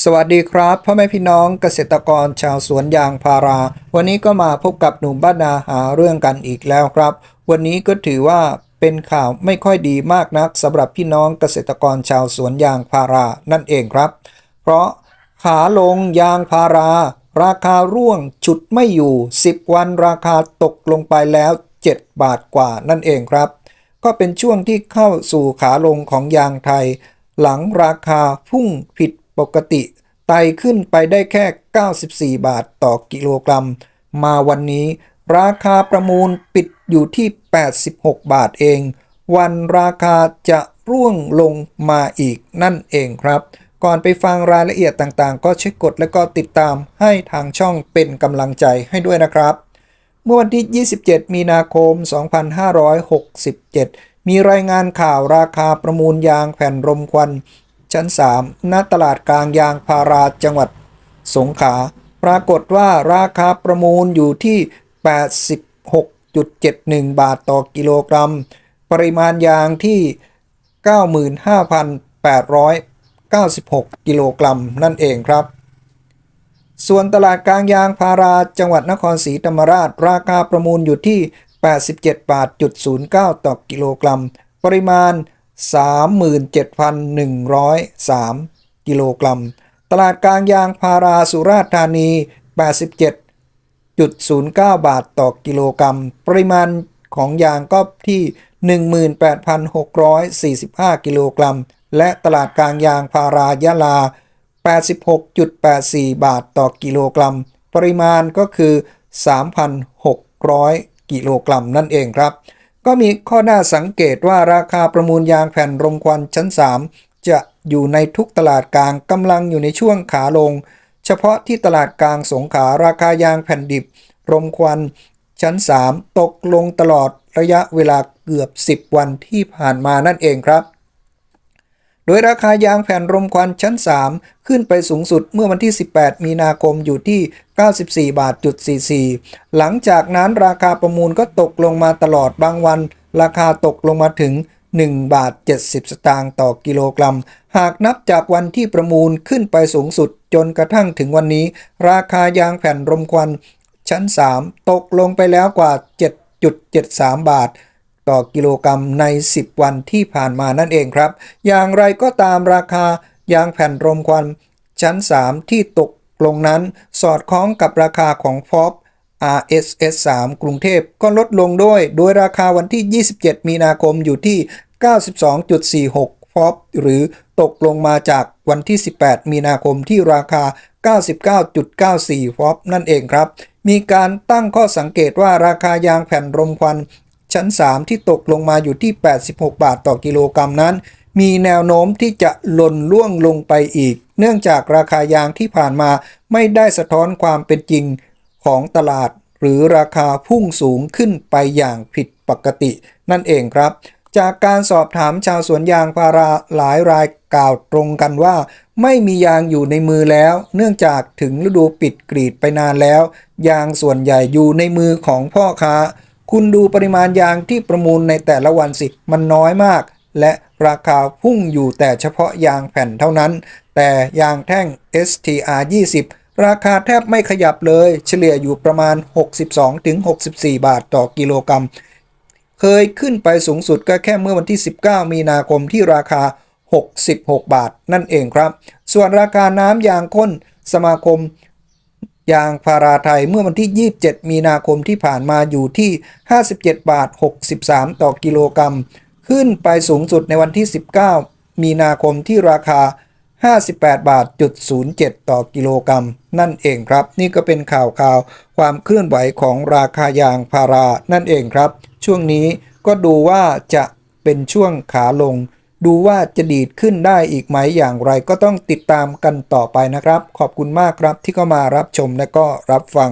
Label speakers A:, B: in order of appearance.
A: สวัสดีครับพ่อแม่พี่น้องเกษตรกรชาวสวนยางพารา วันนี้ก็มาพบกับหนุ่มบ้านนาหาเรื่องกันอีกแล้วครับ วันนี้ก็ถือว่าเป็นข่าวไม่ค่อยดีมากนักสำหรับพี่น้องเกษตรกรชาวสวนยางพารานั่นเองครับ เพราะขาลงยางพารา ราคาร่วงฉุดไม่อยู่ 10 วันราคาตกลงไปแล้ว 7 บาทกว่านั่นเองครับ ก็เป็นช่วงที่เข้าสู่ขาลงของยางไทย หลังราคาพุ่งผิด ปกติไต่ขึ้นไปได้แค่ 94 บาทต่อกิโลกรัม มาวันนี้ ราคาประมูลปิดอยู่ที่ 86 บาทเอง วันราคาจะร่วงลงมาอีกนั่นเองครับ ก่อนไปฟังรายละเอียดต่างๆ ก็ช่วยกดและก็ติดตามให้ทางช่องเป็นกำลังใจให้ด้วยนะครับ เมื่อวันที่ 27 มีนาคม 2567มีรายงานข่าวราคาประมูลยางแผ่นรมควัน ชั้น 3 ณ ตลาดกลางยางพาราจังหวัด สงขลา ปรากฏว่าราคาประมูลอยู่ที่ 86.71 บาทต่อกิโลกรัม ปริมาณยางที่ 95,896 กิโลกรัมนั่นเองครับ ส่วนตลาดกลางยางพาราจังหวัดนครศรีธรรมราช ราคาประมูลอยู่ที่ 87บาทจุด09ต่อกิโลกรัม ปริมาณ 37,103 กิโลกรัม ตลาดกลางยางพาราสุราษฎร์ธานี 87.09 บาทต่อกิโลกรัม ปริมาณของยางก็ที่ 18,645 กิโลกรัม และตลาดกลางยางพารายะลา 86.84 บาทต่อกิโลกรัม ปริมาณก็คือ 3,600 กิโลกรัมนั่นเองครับ ก็มีข้อน่าสังเกตว่าราคาประมูลยางแผ่นรมควันชั้น 3 จะอยู่ในทุกตลาดกลางกำลังอยู่ในช่วงขาลง เฉพาะที่ตลาดกลางสงขาราคายางแผ่นดิบ รมควันชั้น 3 ตกลงตลอดระยะเวลาเกือบ 10 วันที่ผ่านมานั่นเองครับ โดยราคายางแผ่นรมควันชั้น 3 ขึ้นไปสูงสุดเมื่อวันที่ 18 มีนาคมอยู่ที่ 94 บาทจุด44 หลังจากนั้นราคาประมูลก็ตกลงมาตลอดบางวัน ราคาตกลงมาถึง 1 บาท 70 สตางค์ต่อกิโลกรัม หากนับจากวันที่ประมูลขึ้นไปสูงสุดจนกระทั่งถึงวันนี้ ราคายางแผ่นรมควันชั้น 3 ตกลงไปแล้วกว่า 7.73 บาท ต่อกิโลกรัมใน 10 วันที่ผ่านมานั่นเองครับ อย่างไรก็ตามราคายางแผ่นรมควันชั้น 3 ที่ตกลงนั้น สอดคล้องกับราคาของฟอป RSS 3 กรุงเทพก็ลดลงด้วย โดยราคาวันที่ 27 มีนาคมอยู่ที่ 92.46ฟอป หรือตกลงมาจากวันที่ 18 มีนาคมที่ราคา 99.94ฟอป นั่นเองครับ มีการตั้งข้อสังเกตว่าราคายางแผ่นรมควัน ชั้น 3 ที่ตกลงมาอยู่ที่ 86 บาทต่อกิโลกรัมนั้น มีแนวโน้มที่จะหล่นล่วงลงไปอีก เนื่องจากราคายางที่ผ่านมาไม่ได้สะท้อนความเป็นจริงของตลาด หรือราคาพุ่งสูงขึ้นไปอย่างผิดปกติ นั่นเองครับ จากการสอบถามชาวสวนยางพาราหลายรายกล่าวตรงกันว่า ไม่มียางอยู่ในมือแล้ว เนื่องจากถึงฤดูปิดกรีดไปนานแล้ว ยางส่วนใหญ่อยู่ในมือของพ่อค้า คุณดูปริมาณยางที่ประมูลในแต่ละวันสิ มันน้อยมาก และราคาพุ่งอยู่แต่เฉพาะยางแผ่นเท่านั้น แต่ยางแท่ง STR 20ราคาแทบไม่ขยับเลย เฉลี่ยอยู่ประมาณ 62-64 บาทต่อกิโลกรัม เคยขึ้นไปสูงสุดก็แค่เมื่อวันที่ 19 มีนาคมที่ราคา 66 บาทนั่นเองครับ ส่วนราคาน้ำยางข้นสมาคม ยางพาราไทยเมื่อวันที่ 27 มีนาคมที่ผ่านมาอยู่ที่ 57 บาท 63 ต่อกิโลกรัม ขึ้นไปสูงสุดในวันที่ 19 มีนาคมที่ราคา 58 บาทจุด07 ต่อกิโลกรัม นั่นเองครับ นี่ก็เป็นข่าวข่าวความเคลื่อนไหวของราคายางพารานั่นเองครับ ช่วงนี้ก็ดูว่าจะเป็นช่วงขาลง ดูว่าจะดีดขึ้นได้อีกไหมอย่างไรก็ต้องติดตามกันต่อไปนะครับ ขอบคุณมากครับที่เข้ามารับชมและก็รับฟัง